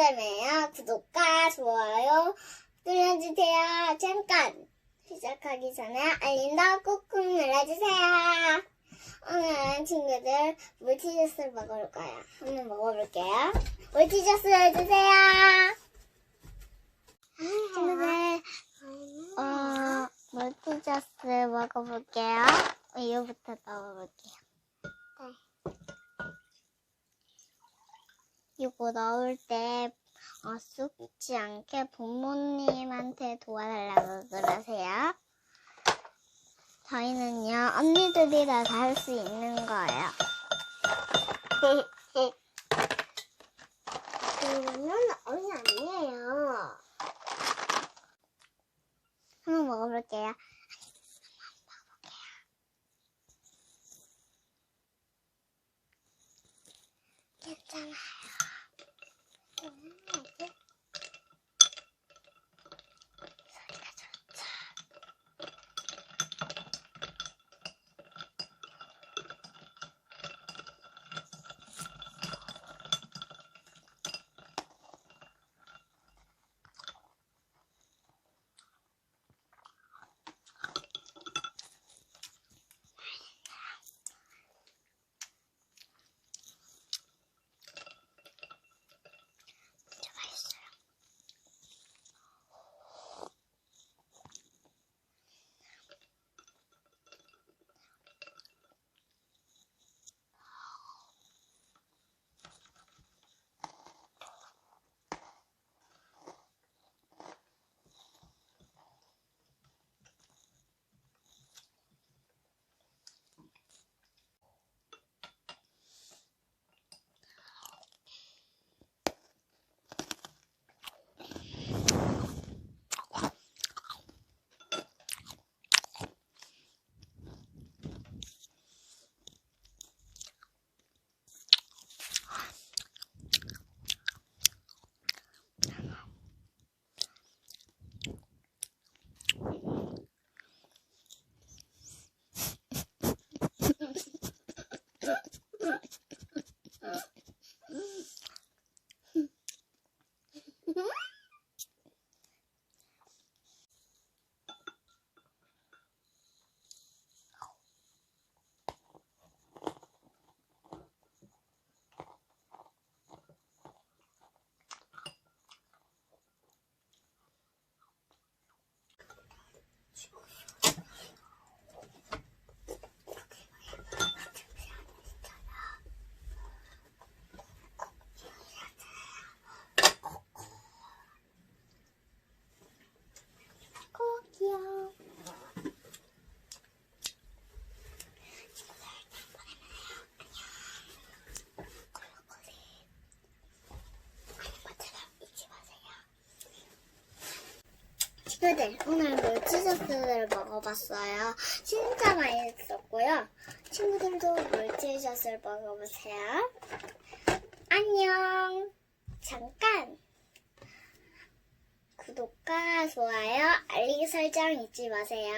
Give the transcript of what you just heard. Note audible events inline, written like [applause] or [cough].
점이에요. 구독과 좋아요 눌러주세요. 잠깐 시작하기 전에 알림도 꾹꾹 눌러주세요. 오늘은 친구들 물티저스를 먹어볼 거예요. 한번 먹어볼게요. 물티저스 해주세요. 친구들, 어, 물티저스 먹어볼게요. 이거부터 넣어볼게요. 이거 넣을 때 어, 쑥지 않게 부모님한테 도와달라고 그러세요. 저희는요, 언니들이 다할수 있는 거예요. [laughs] 이거는 어린 아니에요. 한번 먹어볼게요. 괜찮아요. 친구들 오늘 물티셔츠를 먹어봤어요. 진짜 맛있었고요. 친구들도 물티셔츠를 먹어보세요. 안녕. 잠깐. 구독과 좋아요, 알림 설정 잊지 마세요.